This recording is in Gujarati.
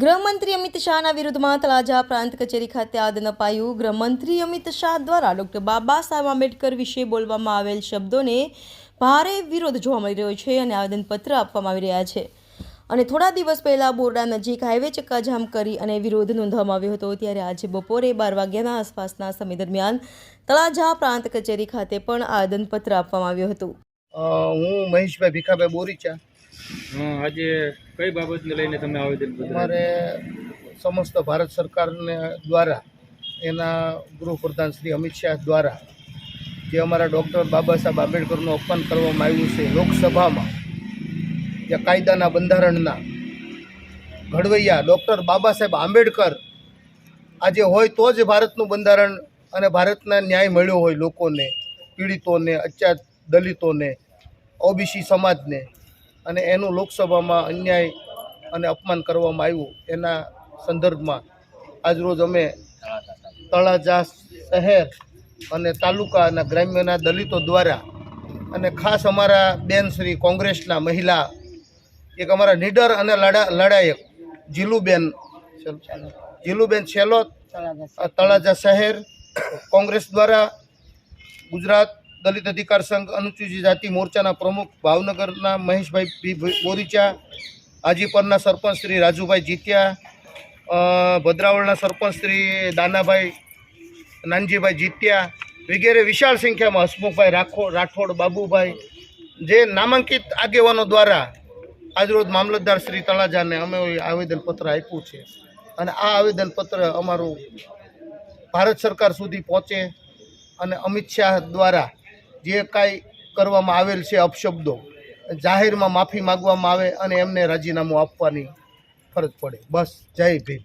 ગૃહમંત્રી અમિત શાહના વિરુદ્ધમાં તળાજા પ્રાંત કચેરી ખાતે આદન અપાયું ગૃહમંત્રી અમિત શાહ દ્વારા ડોક્ટર બાબા સાહેબ આંબેડકર વિશે બોલવામાં આવેલ શબ્દોને ભારે વિરોધ જોવા મળી રહ્યો છે અને આવેદનપત્ર આપવામાં આવી રહ્યા છે. અને થોડા દિવસ પહેલા બોરડા નજીક હાઈવે ચક્કાજામ કરી અને વિરોધ નોંધવામાં આવ્યો હતો ત્યારે આજે બપોરે બાર વાગ્યાના આસપાસના સમય દરમિયાન તળાજા પ્રાંત કચેરી ખાતે પણ આવેદનપત્ર આપવામાં આવ્યું હતું. હું મહેશભાઈ ભીખાભાઈ બોરીચા. આજે કઈ બાબતને લઈને તમે આવેદન અમારે સમસ્ત ભારત સરકારને દ્વારા, એના ગૃહપ્રધાન શ્રી અમિત શાહ દ્વારા, જે અમારા ડૉક્ટર બાબા સાહેબ આંબેડકરનું અપમાન કરવામાં આવ્યું છે, લોકસભામાં, જે કાયદાના બંધારણના ઘડવૈયા ડૉક્ટર બાબા સાહેબ આંબેડકર આજે હોય તો જ ભારતનું બંધારણ અને ભારતના ન્યાય મળ્યો હોય લોકોને, પીડિતોને અત્યાર દલિતોને, ઓબીસી સમાજને અને એનું લોકસભામાં અન્યાય અને અપમાન કરવામાં આવ્યું એના સંદર્ભમાં. આજરોજ અમે તળાજા શહેર અને તાલુકાના ગ્રામ્યના દલિતો દ્વારા અને ખાસ અમારા બેન શ્રી કોંગ્રેસના મહિલા એક અમારા નીડર અને લડા લડાયક જીલુબેન જીલુબેન છેલોત અ, તળાજા શહેર કોંગ્રેસ દ્વારા ગુજરાત દલિત અધિકાર સંઘ અનુસૂચિત જાતિ મોરચાના પ્રમુખ ભાવનગરના મહેશભાઈ ભી, બોરીચા હાજીપરના સરપંચ શ્રી રાજુભાઈ જીત્યા ભદ્રાવળના સરપંચ શ્રી દાનાભાઈ નાનજીભાઈ જીત્યા, વગેરે વિશાળ સંખ્યામાં હસમુખભાઈ રાઠોડ રાઠોડ, બાબુભાઈ, જે નામાંકિત આગેવાનો દ્વારા આજરોજ મામલતદાર શ્રી તળાજાને અમે આવેદનપત્ર આપ્યું છે. અને આ આવેદનપત્ર અમારું ભારત સરકાર સુધી પહોંચે અને અમિત શાહ દ્વારા જે કાંઈ કરવામાં આવેલ છે અપશબ્દો જાહેરમાં માફી માગવામાં આવે અને એમને રાજીનામું આપવાની ફરજ પડે. બસ જય ભીમ.